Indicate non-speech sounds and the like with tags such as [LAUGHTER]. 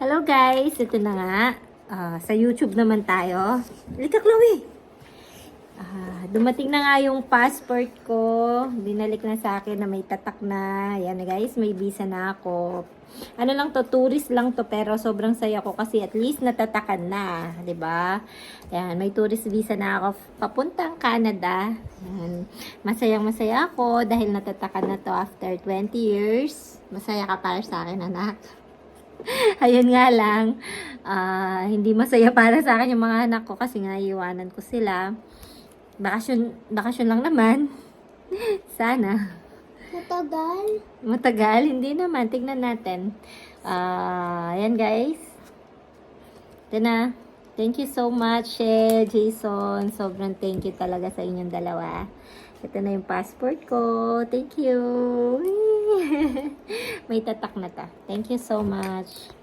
Hello guys, ito na nga. Ah, sa YouTube naman tayo. Halika Chloe! Ah, dumating na nga yung passport ko. Binalik na sa akin na may tatak na. Yan na guys, may visa na ako. Ano lang to, tourist lang to pero sobrang saya ko kasi at least natatakan na, 'di ba? Yan, may tourist visa na ako papuntang Canada. Yan. Masayang masaya ako dahil natatakan na to after 20 years. Masaya ka para sa akin, anak. [LAUGHS] Ayun nga lang, ah, hindi masaya para sa akin yung mga anak ko kasi nga iwanan ko sila. Bakasyon, bakasyon lang naman. [LAUGHS] Sana. Matagal. Matagal? Hindi naman. Tignan natin. Ah, ayan guys. Ito na. Thank you so much, eh, Jason. Sobrang thank you talaga sa inyong dalawa. Ito na yung passport ko. Thank you. [LAUGHS] May tatak na ta. Thank you so much.